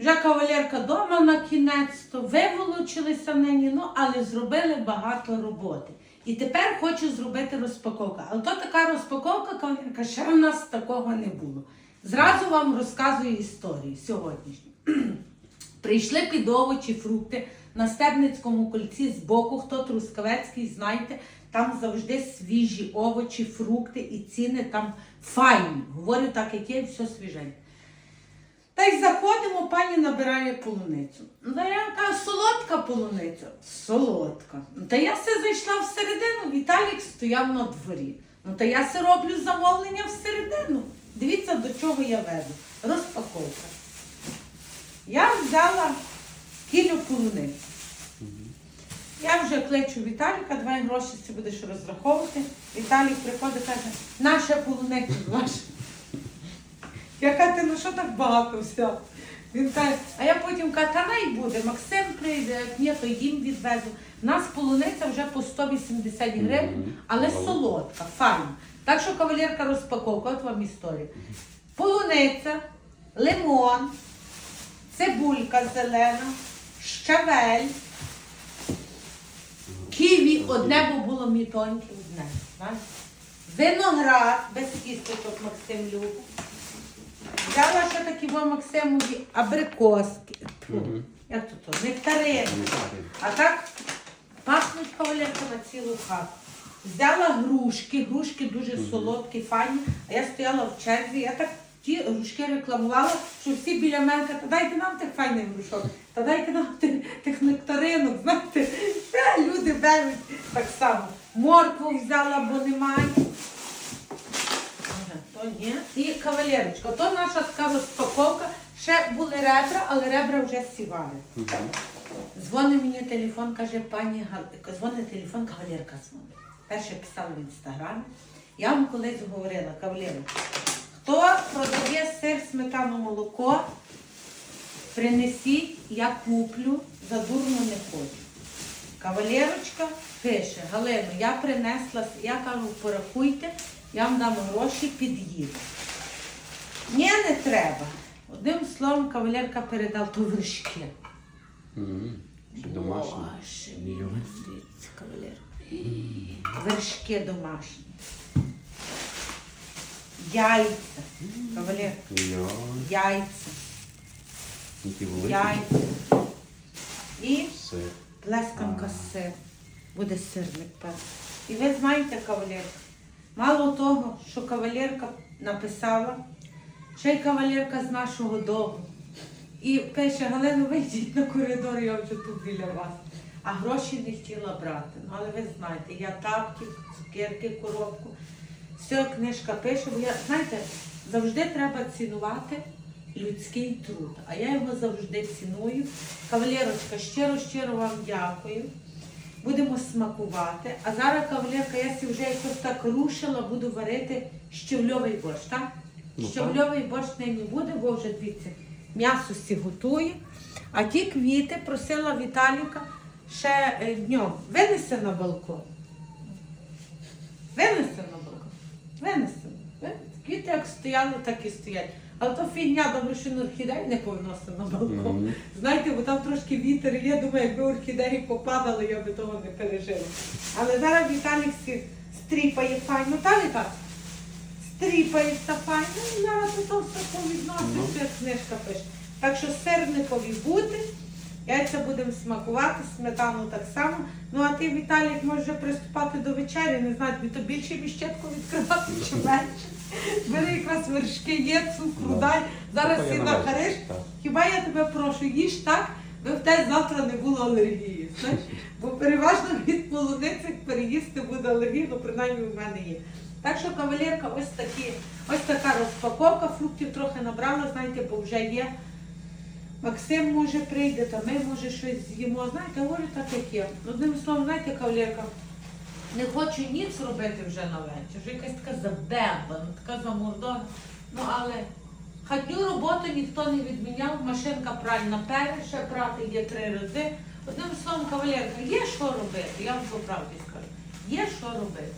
Вже кавалерка дома на кінець-то виволочилися нині, ну але зробили багато роботи. І тепер хочу зробити розпаковку. Але то така розпаковка, кавалерка, ще в нас такого не було. Зразу вам розказую історію сьогоднішню. Прийшли під овочі, фрукти на Стебницькому кольці з боку, хто трускавецький, знаєте, там завжди свіжі овочі, фрукти і ціни там файні. Говорю так, як є, все свіженьке. Та й заходимо, пані набирає полуницю. Ну, Та я кажу, солодка полуниця. Солодка. Ну, Та я все зайшла всередину, Віталік стояв на дворі. Ну та я все роблю замовлення всередину. Дивіться, до чого я веду. Розпаковка. Я взяла кілю полуниць. Я вже кличу Віталіка, давай гроші ти будеш розраховувати. Віталік приходить каже, наша полуниця ваша. Я кажу, ти ну що так багато взяв? Він каже, а я потім кажу, та най буде, Максим прийде, як ні, то їм відвезу. У нас полуниця вже по 180 гривень, але солодка, файна. Так що кавалерка розпаковка, от вам історія. Полуниця, лимон, цибулька зелена, щавель, ківі, одне, бо було мітоньке, одне. Виноград, без кісточок Максим любить. Взяла ще такі во Максимові абрикоски. Тьфу, Мгм. Як то то? Нектарини. А так пахнуть кавалерка на цілу хату. Взяла грушки, грушки дуже солодкі, файні. А я стояла в черзі, я так ті грушки рекламувала, що всі біля мене кажуть, та дайте нам тих файних грушок, та дайте нам тих, тих нектаринок, знаєте, Та люди беруть так само. Моркву взяла, бо немає. То ні. І кавалерочка, то наша така розпаковка. Ще були ребра, але ребра вже сівали. Дзвонить мені телефон, каже пані Гал... дзвонить телефон, кавалерка дзвонить. Перше писала в інстаграмі. Я вам колись говорила, кавалерка, хто продає сир, сметану, молоко, принесіть, я куплю, задурно не хочу. Кавалерочка пише, Галину, я принесла, я кажу, порахуйте, я вам дам гроші, під'їду. Ні, не треба. Одним словом, кавалерка передав то вершки. Домашні? Дивіться, кавалерка. Вершки домашні. Яйця. Кавалерка, яйця, яйця. І плесканка сир. Буде сирник певно. І ви знаєте, кавалерка, мало того, що кавалерка написала, ще й кавалерка з нашого дому. І пише, Галина, вийдіть на коридор, я вже тут біля вас. А гроші не хотіла брати. Ну, але ви знаєте, я тапки, цукерки, коробку. Все, книжка пише, бо я, знаєте, завжди треба цінувати людський труд. А я його завжди ціную. Кавалерочка, щиро-щиро вам дякую. Будемо смакувати. А зараз, кавалерка, я сі вже якось так рушила, буду варити щавльовий борщ, так? Ну, Щавльовий борщ нині буде, бо вже дивіться, м'ясо сі готує. А ті квіти просила Віталіка ще е, днем. Винесе на балкон. Винесе на балкон. Винесе. Ви- Квіти як стояли, так і стоять. Але то фігня, добре, що на орхідей не повиносить на балкон. Мгм. Знаєте, бо там трошки вітер є, думаю, якби орхідеї попадали, я би того не пережила. Але зараз Віталік стріпає файно, та Віталік? Стріпається файно, і зараз то все повідносить, як книжка пише. Так що сирникові бути, яйця будемо смакувати, сметану так само. Ну а ти, Віталік, можеш вже приступати до вечері, не знаю, тобі то більше міщетку відкривати чи менше. Бери якраз вершки є, цукру Да. дай. Зараз то всі на вечір, нахариш. так. Хіба я тебе прошу, їж так, би в тебе завтра не було алергії. Знаєш? Бо переважно від полуниці переїсти буде алергія, ну принаймні в мене є. Так що, кавалерка, ось такі, ось така розпаковка, фруктів трохи набрала, знаєте, бо вже є. Максим може прийде, та ми може щось з'їмо. Знаєте, говорю так, як є. Одним словом, знаєте, кавалерка, не хочу ніц робити вже на вечір. Вже якась така забеба, така замордона. Ну але хатню роботу ніхто не відміняв, машинка пральна перша, прати є три рази. Одним словом, кавалерка, є що робити, я вам по правді скажу. Є що робити.